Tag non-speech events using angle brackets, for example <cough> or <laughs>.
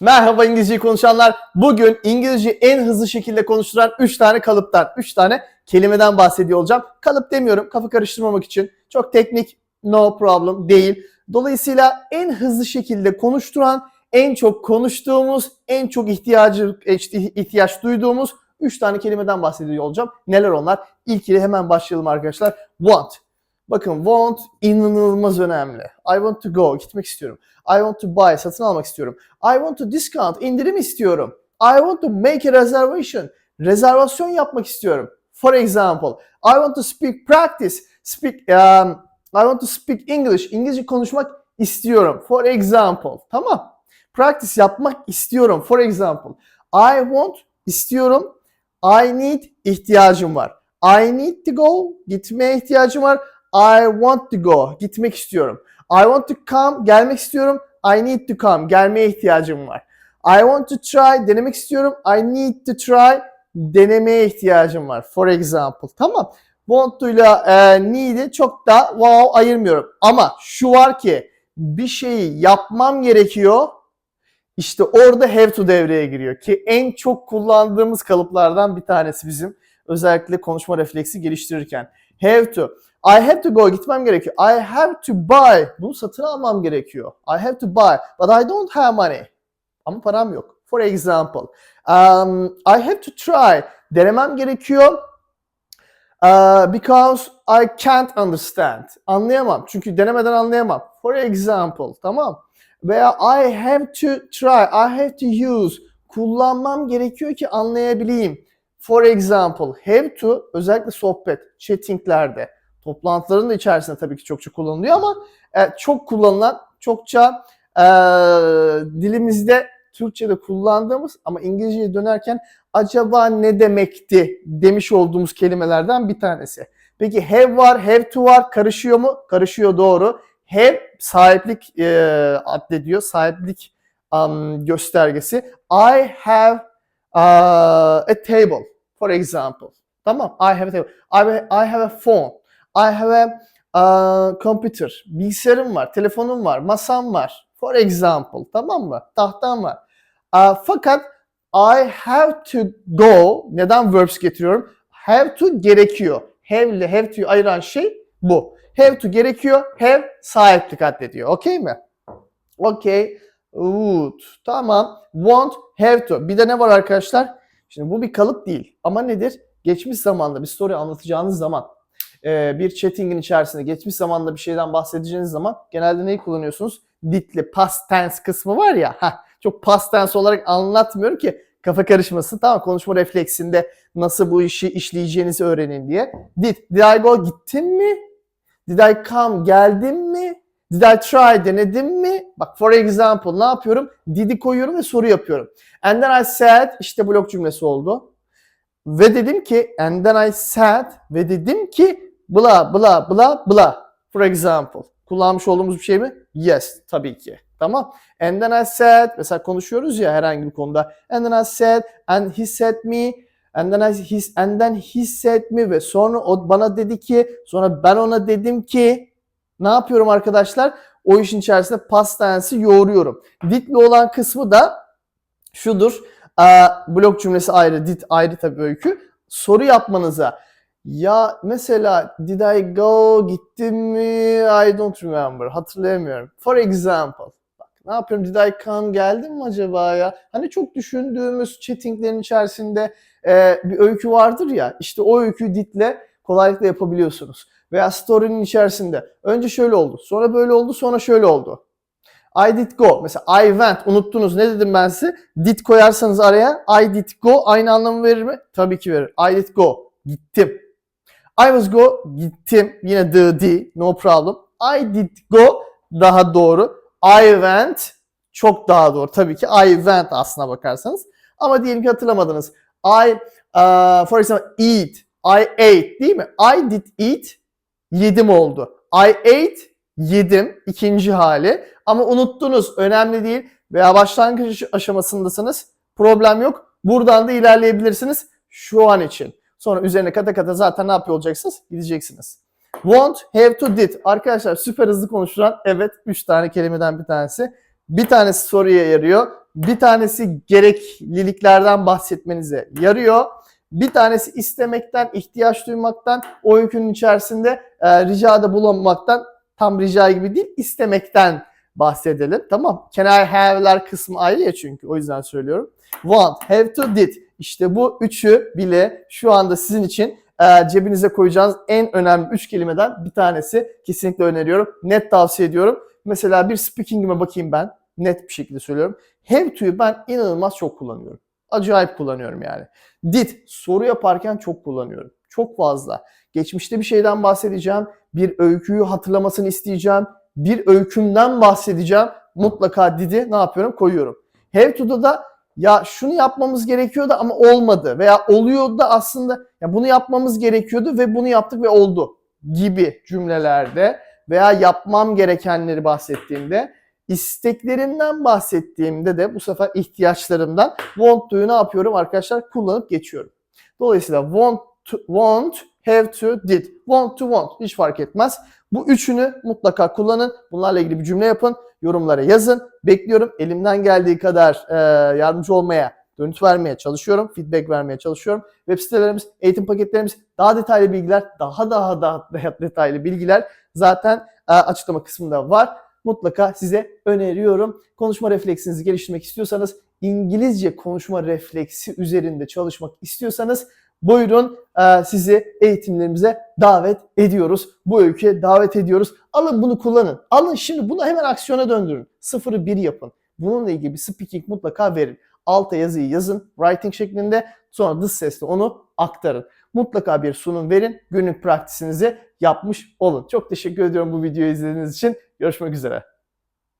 Merhaba İngilizceyi konuşanlar. Bugün İngilizce en hızlı şekilde konuşturan 3 tane kalıptan, 3 tane kelimeden bahsediyor olacağım. Kalıp demiyorum kafa karıştırmamak için. Çok teknik, no problem değil. Dolayısıyla en hızlı şekilde konuşturan, en çok konuştuğumuz, en çok ihtiyacı ihtiyaç duyduğumuz 3 tane kelimeden bahsediyor olacağım. Neler onlar? İlkiyle hemen başlayalım arkadaşlar. Want. Bakın want inanılmaz önemli. I want to go, gitmek istiyorum. I want to buy, satın almak istiyorum. I want to discount, indirim istiyorum. I want to make a reservation, rezervasyon yapmak istiyorum. For example, I want to speak practice, speak, um, I want to speak English, İngilizce konuşmak istiyorum. For example, tamam. Practice yapmak istiyorum. For example, I want istiyorum. I need ihtiyacım var. I need to go, gitmeye ihtiyacım var. I want to go, gitmek istiyorum. I want to come, gelmek istiyorum. I need to come, gelmeye ihtiyacım var. I want to try, denemek istiyorum. I need to try, denemeye ihtiyacım var. For example, tamam. Want to ile e, need'i çok da wow ayırmıyorum. Ama şu var ki bir şeyi yapmam gerekiyor. İşte orada have to devreye giriyor ki en çok kullandığımız kalıplardan bir tanesi bizim. Özellikle konuşma refleksi geliştirirken. Have to. I have to go gitmem gerekiyor. I have to buy. Bunu satın almam gerekiyor. I have to buy. But I don't have money. Ama param yok. For example. Um, I have to try. Denemem gerekiyor. Uh, because I can't understand. Anlayamam. Çünkü denemeden anlayamam. For example. Tamam. Veya I have to try. I have to use. Kullanmam gerekiyor ki anlayabileyim. For example, have to özellikle sohbet, chattinglerde, toplantıların da içerisinde tabii ki çokça kullanılıyor ama e, çok kullanılan, çokça e, dilimizde Türkçe'de kullandığımız ama İngilizce'ye dönerken acaba ne demekti demiş olduğumuz kelimelerden bir tanesi. Peki have var, have to var karışıyor mu? Karışıyor doğru. Have sahiplik e, addediyor, sahiplik um, göstergesi. I have uh, a table for example. Tamam. I have a I have a phone. I have a uh, computer. Bilgisayarım var, telefonum var, masam var. For example. Tamam mı? Tahtam var. Uh, fakat I have to go. Neden verbs getiriyorum? Have to gerekiyor. Have ile have to'yu ayıran şey bu. Have to gerekiyor. Have sahiplik addediyor. Okey mi? Okey. Would. Tamam. Want, have to. Bir de ne var arkadaşlar? Şimdi bu bir kalıp değil. Ama nedir? Geçmiş zamanda bir story anlatacağınız zaman e, bir chattingin içerisinde geçmiş zamanda bir şeyden bahsedeceğiniz zaman genelde neyi kullanıyorsunuz? Did'li past tense kısmı var ya. Heh, çok past tense olarak anlatmıyorum ki kafa karışmasın. Tamam konuşma refleksinde nasıl bu işi işleyeceğinizi öğrenin diye. Did. Did I go? Gittin mi? Did I come? Geldim mi? Did I try? Denedim mi? Bak for example ne yapıyorum? Did'i koyuyorum ve soru yapıyorum. And then I said işte blok cümlesi oldu. Ve dedim ki and then I said ve dedim ki bla bla bla bla. For example. Kullanmış olduğumuz bir şey mi? Yes tabii ki. Tamam. And then I said mesela konuşuyoruz ya herhangi bir konuda. And then I said and he said me and then I, he, and then he said me ve sonra o bana dedi ki sonra ben ona dedim ki ne yapıyorum arkadaşlar? O işin içerisinde past tense'i yoğuruyorum. Did'li olan kısmı da şudur. Blok cümlesi ayrı, did ayrı tabii öykü. Soru yapmanıza. Ya mesela did I go, gittim mi? I don't remember. Hatırlayamıyorum. For example. Bak ne yapıyorum? Did I come, geldim mi acaba ya? Hani çok düşündüğümüz chattinglerin içerisinde e, bir öykü vardır ya. İşte o öyküyü did'le kolaylıkla yapabiliyorsunuz. Veya story'nin içerisinde. Önce şöyle oldu, sonra böyle oldu, sonra şöyle oldu. I did go. Mesela I went unuttunuz. Ne dedim ben size? Did koyarsanız araya I did go aynı anlamı verir mi? Tabii ki verir. I did go. Gittim. I was go. Gittim. Yine the, the. No problem. I did go. Daha doğru. I went. Çok daha doğru. Tabii ki I went aslına bakarsanız. Ama diyelim ki hatırlamadınız. I, uh, for example, eat. I ate değil mi? I did eat. Yedim oldu. I ate. Yedim. ikinci hali. Ama unuttunuz. Önemli değil. Veya başlangıç aşamasındasınız. Problem yok. Buradan da ilerleyebilirsiniz. Şu an için. Sonra üzerine kata kata zaten ne yapıyor olacaksınız? Gideceksiniz. Want, have to, did. Arkadaşlar süper hızlı konuşulan evet 3 tane kelimeden bir tanesi. Bir tanesi soruya yarıyor. Bir tanesi gerekliliklerden bahsetmenize yarıyor. Bir tanesi istemekten, ihtiyaç duymaktan, o öykünün içerisinde e, ricada bulunmaktan, tam rica gibi değil, istemekten bahsedelim. Tamam. Can I have'ler kısmı ayrı ya çünkü. O yüzden söylüyorum. Want, have to, did. İşte bu üçü bile şu anda sizin için e, cebinize koyacağınız en önemli üç kelimeden bir tanesi. Kesinlikle öneriyorum. Net tavsiye ediyorum. Mesela bir speaking'ime bakayım ben. Net bir şekilde söylüyorum. Have to'yu ben inanılmaz çok kullanıyorum. Acayip kullanıyorum yani. Did soru yaparken çok kullanıyorum. Çok fazla. Geçmişte bir şeyden bahsedeceğim. Bir öyküyü hatırlamasını isteyeceğim. Bir öykümden bahsedeceğim. Mutlaka did'i ne yapıyorum? Koyuyorum. Have to'da da ya şunu yapmamız gerekiyordu ama olmadı veya oluyordu da aslında ya bunu yapmamız gerekiyordu ve bunu yaptık ve oldu gibi cümlelerde veya yapmam gerekenleri bahsettiğimde isteklerimden bahsettiğimde de bu sefer ihtiyaçlarımdan want to'yu ne yapıyorum arkadaşlar kullanıp geçiyorum. Dolayısıyla want to, want, have to, did. Want to want hiç fark etmez. Bu üçünü mutlaka kullanın. Bunlarla ilgili bir cümle yapın. Yorumlara yazın. Bekliyorum. Elimden geldiği kadar e, yardımcı olmaya, dönüt vermeye çalışıyorum. Feedback vermeye çalışıyorum. Web sitelerimiz, eğitim paketlerimiz, daha detaylı bilgiler, daha daha daha <laughs> detaylı bilgiler zaten e, açıklama kısmında var. Mutlaka size öneriyorum. Konuşma refleksinizi geliştirmek istiyorsanız, İngilizce konuşma refleksi üzerinde çalışmak istiyorsanız buyurun e, sizi eğitimlerimize davet ediyoruz. Bu öyküye davet ediyoruz. Alın bunu kullanın. Alın şimdi bunu hemen aksiyona döndürün. Sıfırı bir yapın. Bununla ilgili bir speaking mutlaka verin. Alta yazıyı yazın writing şeklinde sonra dış sesle onu aktarın. Mutlaka bir sunum verin. Günlük praktisinizi yapmış olun. Çok teşekkür ediyorum bu videoyu izlediğiniz için. Görüşmek üzere.